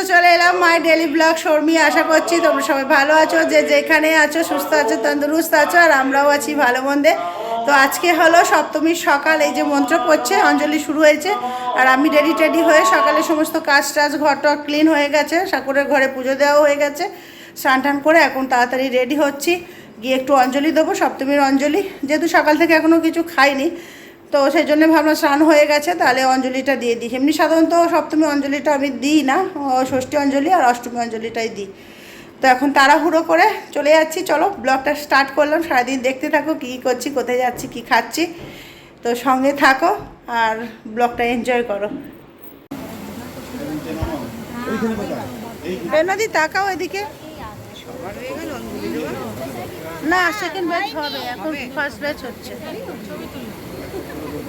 তো চলে এলাম মাই ডেলি ব্লগ শর্মি, আশা করছি তোমরা সবাই ভালো আছো। যে যেখানে আছো, সুস্থ আছো, তন্দুরুস্ত আছো, আর আমরাও আছি ভালো মন্দে। তো আজকে হলো সপ্তমীর সকাল, এই যে মন্ত্র পড়ছে, অঞ্জলি শুরু হয়েছে। আর আমি রেডি টেডি হয়ে সকালে সমস্ত কাজ টাজ, ঘর টর ক্লিন হয়ে গেছে। ঠাকুরের ঘরে পুজো দেওয়া হয়ে গেছে। স্নান টান করে এখন তাড়াতাড়ি রেডি হচ্ছি। গিয়ে একটু অঞ্জলি দেবো, সপ্তমীর অঞ্জলি। যেহেতু সকাল থেকে এখনও কিছু খাইনি তো সেই জন্য ভাবলাম স্নান হয়ে গেছে, তাহলে অঞ্জলিটা দিয়ে দিই। এমনি সাধারণত সপ্তমী অঞ্জলিটা আমি দিই না ষষ্ঠী অঞ্জলি আর অষ্টমী অঞ্জলিটাই দিই। তো এখন তাড়াহুড়ো করে চলে যাচ্ছি, চলো ব্লগটা স্টার্ট করলাম। সারাদিন দেখতে থাকো কী করছি, কোথায় যাচ্ছি, কী খাচ্ছি। তো সঙ্গে থাকো আর ব্লগটা এনজয় করো। বেনদি, তাকাও এদিকে। না সেকেন্ড ব্যাচ হবে, এখন ফার্স্ট ব্যাচ হচ্ছে।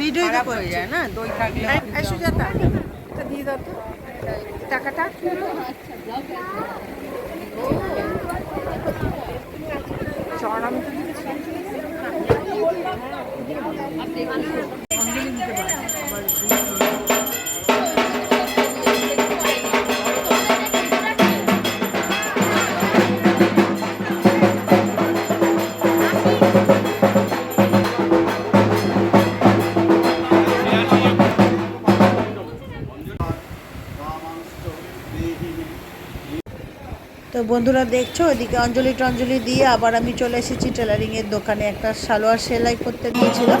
ভিডিও তো করে যায় না? দই থাকলে এই সুজাতা এটা দিয়ে দাও তো। টাকাটা। চড় আমি বন্ধুরা দেখছ? ওইদিকে অঞ্জলি টঞ্জলি দিয়ে আবার আমি চলে এসেছি টেলারিংয়ের দোকানে। একটা সালোয়ার সেলাই করতে দিয়েছিলাম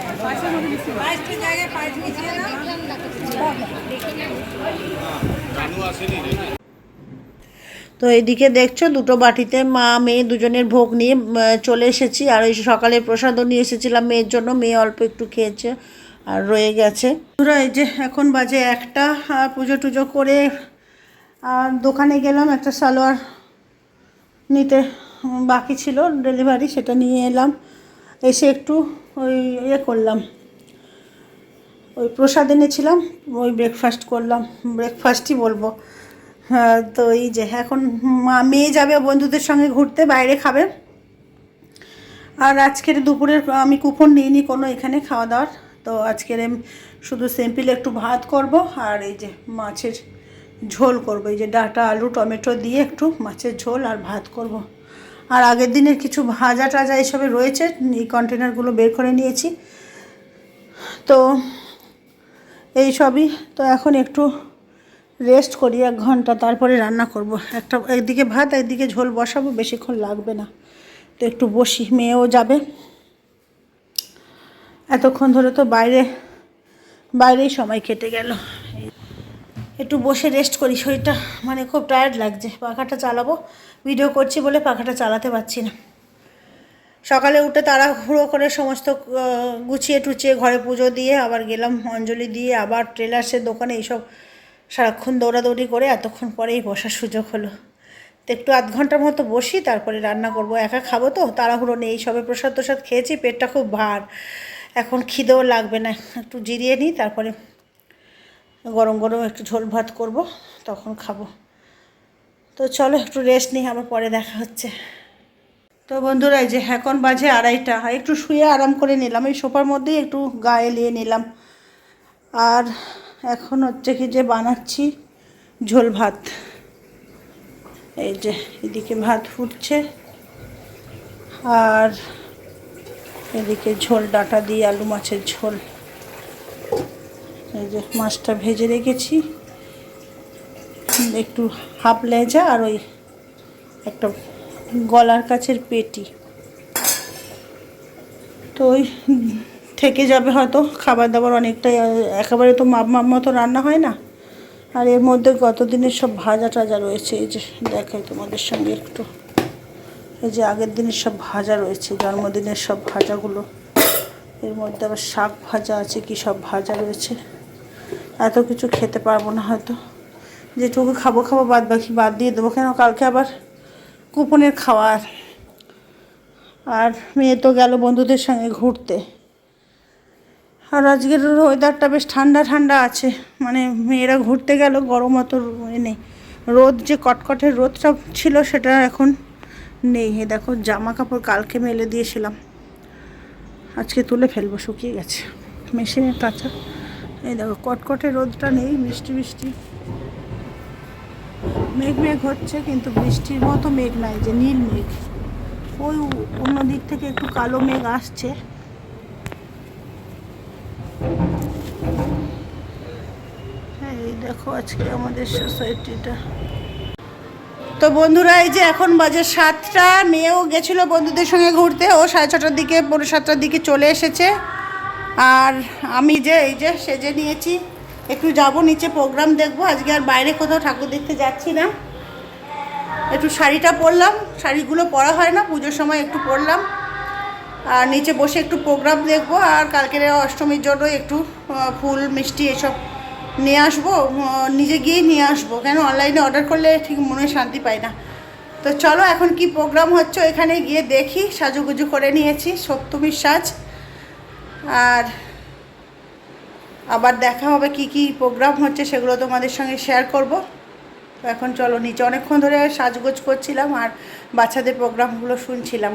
তো এদিকে দেখছ, দুটো বাটিতে মা, মেয়ে দুজনের ভোগ নিয়ে চলে এসেছি। আর ওই সকালে প্রসাদও নিয়ে এসেছিলাম মেয়ের জন্য। মেয়ে অল্প একটু খেয়েছে আর রয়ে গেছে। এই যে এখন বাজে একটা পুজো টুজো করে, আর দোকানে গেলাম, একটা সালোয়ার নিতে বাকি ছিল, ডেলিভারি সেটা নিয়ে এলাম। এসে একটু ওই ইয়ে করলাম। ওই প্রসাদ এনেছিলাম, ওই ব্রেকফাস্ট করলাম। ব্রেকফাস্টই বলব। হ্যাঁ তো এই যে এখন মা, মেয়ে যাবে, বন্ধুদের সঙ্গে ঘুরতে, বাইরে খাবে। আর আজকের দুপুরের, আমি কুপন নিইনি কোনো এখানে খাওয়া দাওয়ার। তো আজকের শুধু সিম্পল একটু ভাত করব আর এই যে মাছের ঝোল করব। এই যে ডাটা, আলু, টমেটো দিয়ে একটু মাছের ঝোল আর ভাত করব। আর আগের দিনের কিছু ভাজা টাজা এসবে রয়েছে, এই কন্টেনারগুলো বের করে নিয়েছি। তো এই সবই। তো এখন একটু রেস্ট করি এক ঘণ্টা, তারপরে রান্না করব। একটা একদিকে ভাত, একদিকে ঝোল বসাবো, বেশিক্ষণ লাগবে না। তো একটু বসি, মেয়েও যাবে। এতক্ষণ ধরে তো বাইরে, বাইরেই সময় কেটে গেল। একটু বসে রেস্ট করি। শরীরটা মানে খুব টায়ার্ড লাগছে। পাখাটা চালাবো। ভিডিও করছি বলে পাখাটা চালাতে পারছি না। সকালে উঠে তাড়াহুড়ো করে সমস্ত গুছিয়ে টুচিয়ে ঘরে পুজো দিয়ে আবার গেলাম অঞ্জলি দিয়ে আবার ট্রেলার্সের দোকানে এইসব সারাক্ষণ দৌড়াদৌড়ি করে এতক্ষণ পরেই বসার সুযোগ হলো। তো একটু আধ ঘণ্টার মতো বসি, তারপরে রান্না করব। একা খাব তো, তাড়াহুড়ো নেই। সবে প্রসাদ প্রসাদ খেয়েছি, পেটটা খুব ভার। এখন খিদেও লাগবে না। একটু জিরিয়ে নিই, তারপরে গরম গরম একটু ঝোল ভাত করব, তখন খাব। তো চলো একটু রেস্ট নিই, আবার পরে দেখা হচ্ছে। তো বন্ধুরা, এই যে এখন বাজে আড়াইটা একটু শুয়ে আরাম করে নিলাম। এই সোফার মধ্যেই একটু গায়ে নিয়ে নিলাম। আর এখন হচ্ছে কি যে বানাচ্ছি ঝোল ভাত। এই যে এদিকে ভাত ফুটছে। আর এদিকে ঝোল ডাটা দিয়ে আলু মাছের ঝোল। এই যে মাছটা ভেজে রেখেছি। একটু হাফ লেজা আর ওই একটা গলার কাছের পেটি। তো ওই থেকে যাবে হয়তো খাবার দাবার অনেকটাই একেবারে তো মাপ মাপ মতো রান্না হয় না। আর এর মধ্যে গত দিনের সব ভাজা টাজা রয়েছে, এই যে দেখাই তোমাদের সঙ্গে একটু। এই যে আগের দিনের সব ভাজা রয়েছে, জন্মদিনের সব ভাজাগুলো। এর মধ্যে আবার শাক ভাজা আছে, কি সব ভাজা রয়েছে। এত কিছু খেতে পারব না হয়তো। যেটুকু খাব খাব বাদ বাকি বাদ দিয়ে দেবো। কেন কালকে আবার কুপনের খাওয়ার? আর মেয়ে তো গেল বন্ধুদের সঙ্গে ঘুরতে। আর আজকের ওয়েদারটা বেশ ঠান্ডা ঠান্ডা আছে। মানে মেয়েরা ঘুরতে গেল, গরম অত নেই। রোদ যে কটকটের রোদটা ছিল সেটা এখন নেই। দেখো জামা কাপড় কালকে মেলে দিয়েছিলাম। আজকে তুলে ফেলব, শুকিয়ে গেছে। মেশিনের কাঁচা। এই দেখো, কটকটে রোদটা নেই, মিষ্টি মিষ্টি। মেঘ মেঘ হচ্ছে, কিন্তু বৃষ্টির মতো মেঘ নাই যে নীল মেঘ। ওই অন্য দিক থেকে একটু কালো মেঘ আসছে। হ্যাঁ এই দেখো আজকে আমাদের সোসাইটিটা। তো বন্ধুরা, এই যে এখন বাজে সাতটা, মেয়েও গেছিল বন্ধুদের সঙ্গে ঘুরতে, ও সাড়ে ছটার দিকে, পৌনে সাতটার দিকে চলে এসেছে। আর আমি যে, এই যে সেজে নিয়েছি, একটু যাব, নিচে প্রোগ্রাম দেখব। আজকে আর বাইরে কোথাও ঠাকুর দেখতে যাচ্ছি না। একটু শাড়িটা পরলাম, শাড়িগুলো পরা হয় না, পুজোর সময় একটু পরলাম। আর নিচে বসে একটু প্রোগ্রাম দেখব, আর কালকের অষ্টমীর জন্য একটু ফুল, মিষ্টি এসব নিয়ে আসব নিজে গিয়েই নিয়ে আসব। কেন অনলাইনে অর্ডার করলে ঠিক মনে শান্তি পাই না। তো চলো, এখন কি প্রোগ্রাম হচ্ছে এখানে গিয়ে দেখি, সাজুগুজু করে নিয়েছি, সপ্তমীর সাজ। আর আবার দেখা হবে কি কি প্রোগ্রাম হচ্ছে, সেগুলো তোমাদের সঙ্গে শেয়ার করব। তো এখন চলো নিচে, অনেকক্ষণ ধরে সাজগোজ করছিলাম আর বাচ্চাদের প্রোগ্রামগুলো শুনছিলাম।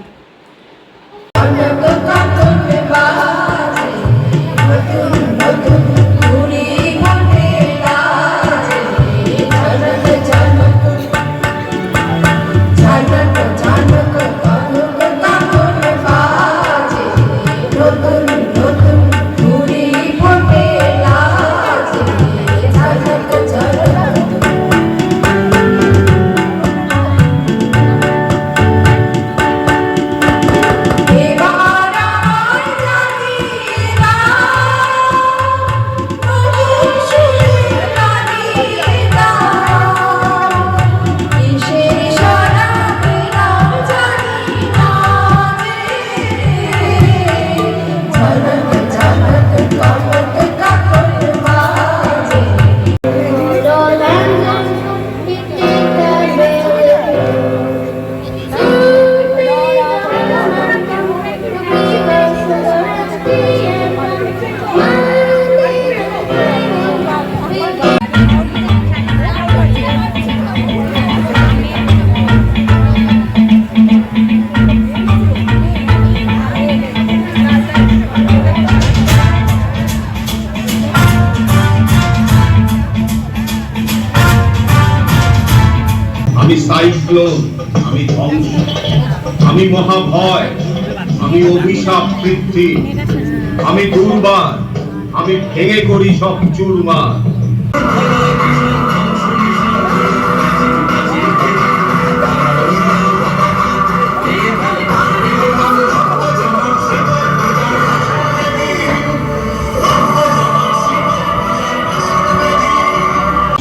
সাইক্লোন আমি ধ্বংস আমি মহাভয়। আমি অভিশাপ পৃথ্বী আমি দুর্বার। আমি ভেঙে করি সব চুরমার।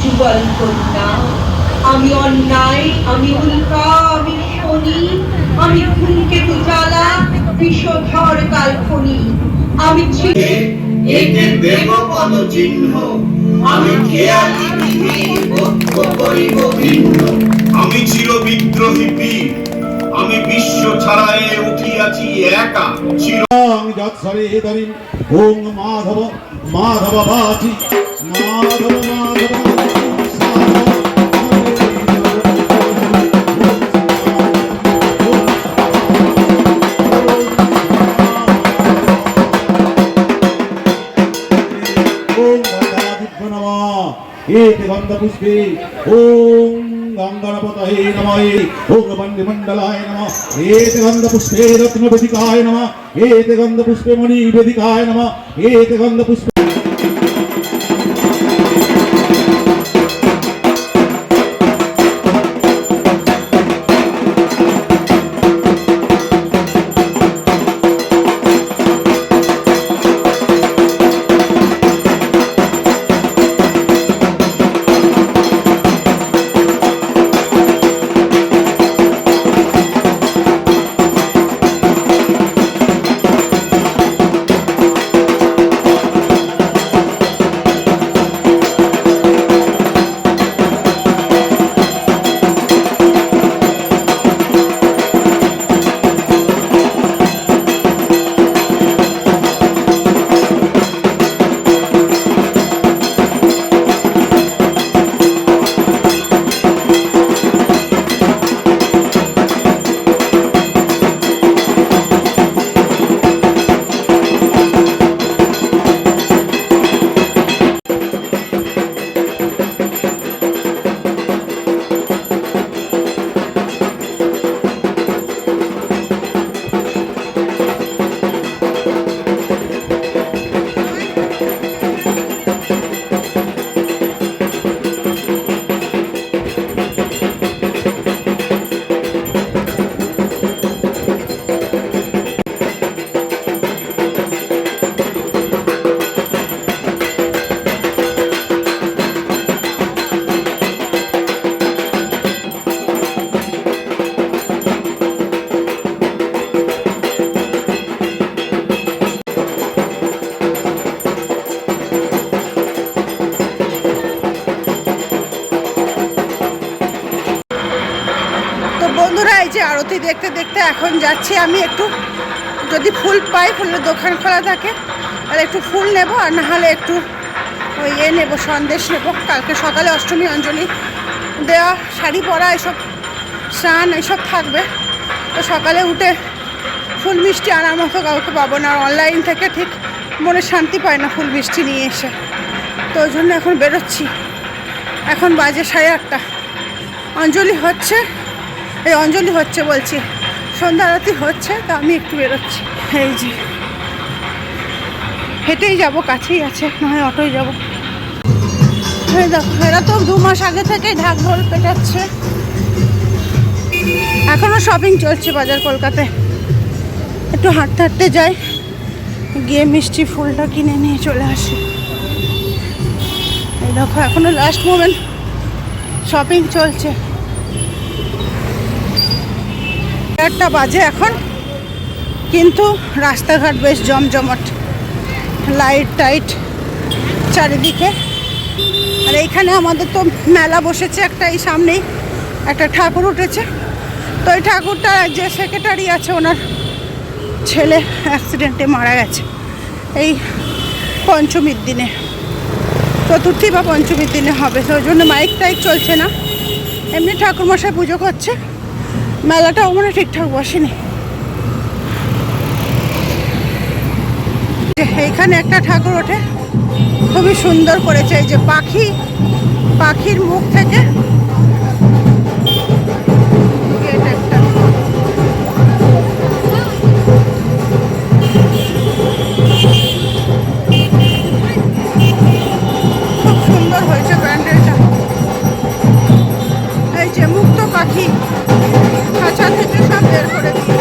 শুভ আমি অন্যায় আমি উল্কা আমি শনি আমি ধূমকেতু জ্বালা বিষধর কালখনি আমি একে দেব পদ চিহ্ন। আমি খেয়ালি বক্ষ করিব ভিন্ন। আমি ছিল বিদ্রোহী বীর আমি বিশ্ব ছাড়ায়ে উঠিয়াছি একা। চির ওং যৎসরেদরিম ওং মাধব মাধব বাচি মাধব মাধব ওং গঙ্গাদিভ্য নম। এতে গন্ধপুষ্পে ওম গঙ্গণপতয়ে নমঃ। ওং বন্দিমণ্ডলায় নম। এতে গন্ধপুষ্পে রত্নবেদিকায় নম। এতে গন্ধপুষ্পে মণিবেদিকায় নম। এতে গন্ধপুষ্পে দেখতে দেখতে এখন যাচ্ছি আমি একটু, যদি ফুল পাই, ফুলের দোকান খোলা থাকে, তাহলে একটু ফুল নেব, আর না হলে একটু ওই ইয়ে নেব, সন্দেশ নেব। কালকে সকালে অষ্টমী, অঞ্জলি দেওয়া, শাড়ি পরা, এসব স্নান, এসব থাকবে। তো সকালে উঠে ফুল মিষ্টি আনার মতো কাউকে পাবো না, আর অনলাইন থেকে ঠিক মনে শান্তি পায় না ফুল মিষ্টি নিয়ে এসে। তো ওই জন্য এখন বেরোচ্ছি। এখন বাজে সাড়ে আটটা। অঞ্জলি হচ্ছে এই অঞ্জলি হচ্ছে বলছি। সন্ধ্যা আরতি হচ্ছে তো আমি একটু বেরোচ্ছি। এই যে। হেঁটেই যাব কাছেই আছে না হয় অটোয় যাব। দেখো এরা তো দু মাস আগে থেকেই ঢাক ঢোল পেটাচ্ছে। এখনও শপিং চলছে বাজার কলকাতায়। একটু হাঁটতে হাঁটতে যাই গিয়ে মিষ্টি ফুলটা কিনে নিয়ে চলে আসি। এই দেখো এখনও লাস্ট মোমেন্ট শপিং চলছে। একটা বাজে এখন, কিন্তু রাস্তাঘাট বেশ জমজমাট লাইট টাইট চারিদিকে। আর এইখানে আমাদের তো মেলা বসেছে একটা এই সামনেই, একটা ঠাকুর উঠেছে। তো ওই ঠাকুরটার যে সেক্রেটারি আছে, ওনার ছেলে অ্যাক্সিডেন্টে মারা গেছে এই পঞ্চমীর দিনে। চতুর্থী বা পঞ্চমীর দিনে হবে, তো ওই জন্য মাইক টাইক চলছে না। এমনি ঠাকুরমশাই পুজো করছে। মেলাটাও ওখানে ঠিকঠাক বসেনি। এইখানে একটা ঠাকুর ওঠে, খুবই সুন্দর করেছে। এই যে পাখি, পাখির মুখ থেকে থেকে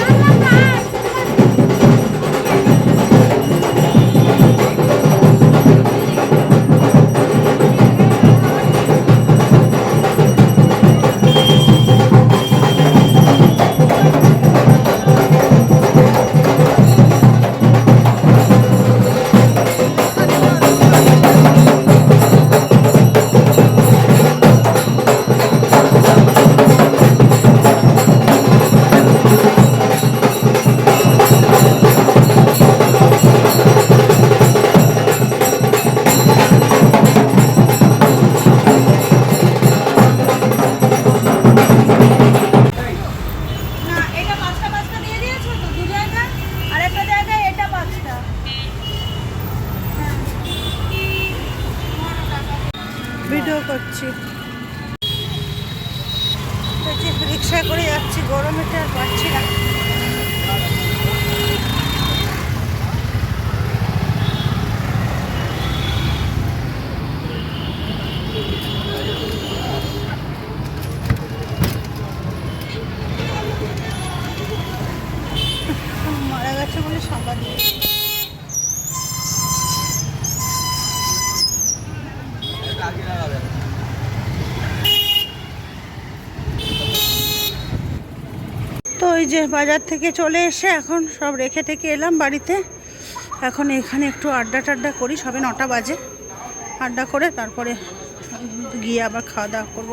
ভিডিও করছি। রিক্সায় করে যাচ্ছি গরমে তো আর পারছি না। বাজার থেকে চলে এসে এখন সব রেখে টেকে এলাম বাড়িতে। এখন এখানে একটু আড্ডা টাড্ডা করি, সবে নটা বাজে। আড্ডা করে তারপরে গিয়ে আবার খাওয়া দাওয়া করব।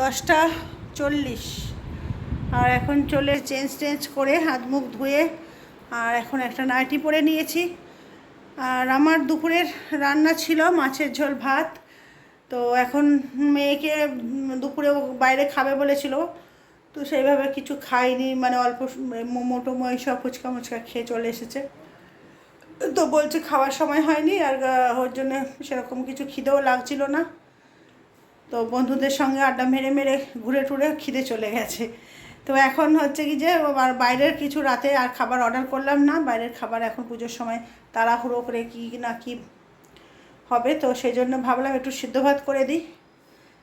দশটা চল্লিশ। আর এখন চলে চেঞ্জ টেঞ্জ করে হাত মুখ ধুয়ে আর এখন একটা নাইটি পরে নিয়েছি। আর আমার দুপুরের রান্না ছিল মাছের ঝোল ভাত। তো এখন মেয়েকে দুপুরে বাইরে খাবে বলেছিল। তো সেইভাবে কিছু খাইনি মানে অল্প মোটো সব ফুচকা মুচকা খেয়ে চলে এসেছে। তো বলছে খাওয়ার সময় হয়নি আর ওর জন্য সেরকম কিছু খিদেও লাগছিল না। তো বন্ধুদের সঙ্গে আড্ডা মেরে মেরে ঘুরে টুরে খিদে চলে গেছে। তো এখন হচ্ছে কি যে বাইরের কিছু রাতে আর খাবার অর্ডার করলাম না। বাইরের খাবার এখন পুজোর সময় তাড়াহুড়ো করে কি না কি হবে, তো সেই জন্য ভাবলাম একটু সিদ্ধ ভাত করে দিই।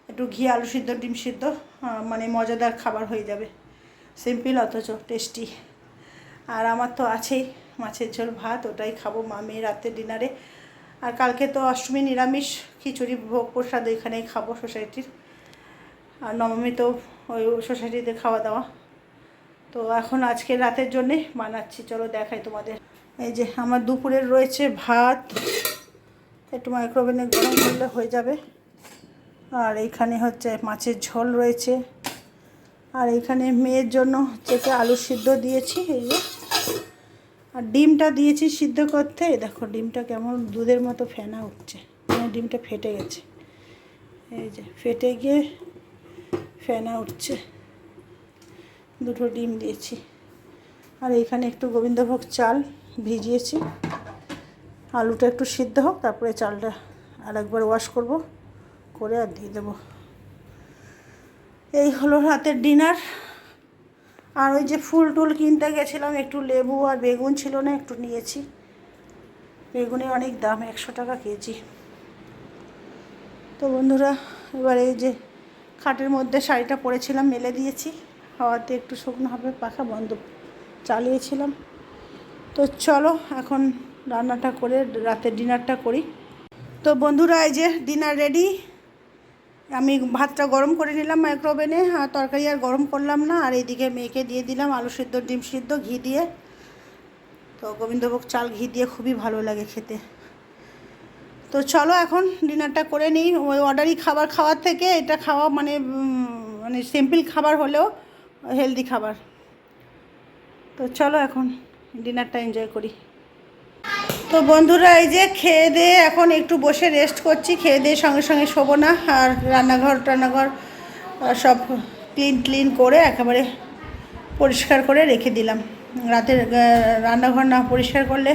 একটু ঘি, আলু সিদ্ধ, ডিম সিদ্ধ মানে মজাদার খাবার হয়ে যাবে। সিম্পল অথচ টেস্টি আর আমার তো আছেই মাছের ঝোল, ভাত, ওটাই খাব মা মেয়ে রাতে ডিনারে। আর কালকে তো অষ্টমী, নিরামিষ, খিচুড়ি, ভোগ প্রসাদ এখানেই খাব সোসাইটির আর নবমী তো ওই সোসাইটিতে খাওয়া দাওয়া। তো এখন আজকে রাতের জন্যে বানাচ্ছি। চলো দেখাই তোমাদের। এই যে আমার দুপুরের রয়েছে ভাত। একটু মাইক্রোওভেনে গরম করলে হয়ে যাবে। আর এইখানে হচ্ছে মাছের ঝোল রয়েছে। আর এইখানে মেয়ের জন্য হচ্ছে আলু সিদ্ধ দিয়েছি, এই যে। আর ডিমটা দিয়েছি সিদ্ধ করতে। দেখো ডিমটা কেমন দুধের মতো ফেনা উঠছে। মানে ডিমটা ফেটে গেছে। এই যে ফেটে গিয়ে ফেনা উঠছে। দুটো ডিম দিয়েছি। আর এইখানে একটু গোবিন্দভোগ চাল ভিজিয়েছি। আলুটা একটু সিদ্ধ হোক, তারপরে চালটা আরেকবার ওয়াশ করব, করে আর দিয়ে দেবো। এই হলো রাতের ডিনার আর ওই যে ফুল টুল কিনতে গেছিলাম, একটু লেবু আর বেগুন ছিল না, একটু নিয়েছি। বেগুনের অনেক দাম, একশো টাকা কেজি। তো বন্ধুরা, এবার এই যে খাটের মধ্যে শাড়িটা পরেছিলাম, মেলে দিয়েছি। হাওয়াতে একটু শুকনো হবে, পাখা বন্ধ চালিয়েছিলাম। তো চলো এখন রান্নাটা করে, রাতে ডিনারটা করি। তো বন্ধুরা, এই যে ডিনার রেডি। আমি ভাতটা গরম করে নিলাম মাইক্রোওভেনে, আর তরকারি আর গরম করলাম না। আর এইদিকে মেয়েকে দিয়ে দিলাম আলু সিদ্ধ, ডিম সিদ্ধ, ঘি দিয়ে। তো গোবিন্দভোগ চাল, ঘি দিয়ে খুবই ভালো লাগে খেতে। তো চলো এখন ডিনারটা করে নিই। ওই অর্ডারি খাবার খাওয়ার থেকে এটা খাওয়া মানে মানে সিম্পল খাবার হলেও হেলদি খাবার। তো চলো এখন ডিনারটা এনজয় করি। তো বন্ধুরা, এই যে খেয়ে দিয়ে এখন একটু বসে রেস্ট করছি। খেয়ে দিয়ে সঙ্গে সঙ্গে শোবো না। আর রান্নাঘর টান্নাঘর সব ক্লিন ক্লিন করে একেবারে পরিষ্কার করে রেখে দিলাম। রাতের রান্নাঘর না পরিষ্কার করলে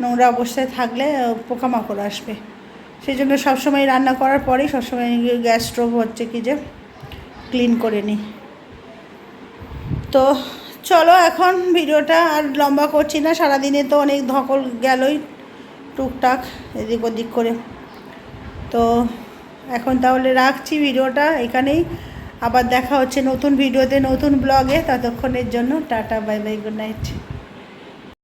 নোংরা অবস্থায় থাকলে পোকামাকড় আসবে। সেই জন্য সবসময় রান্না করার পরেই সবসময় গ্যাস স্টোভ হচ্ছে কি যে ক্লিন করে নিই। তো চলো এখন ভিডিওটা আর লম্বা করছি না, সারাদিনে তো অনেক ধকল গেলই টুকটাক এদিক ওদিক করে। তো এখন তাহলে রাখছি ভিডিওটা এখানেই, আবার দেখা হচ্ছে নতুন ভিডিওতে নতুন ব্লগে, ততক্ষণের জন্য tata, bye bye, good night.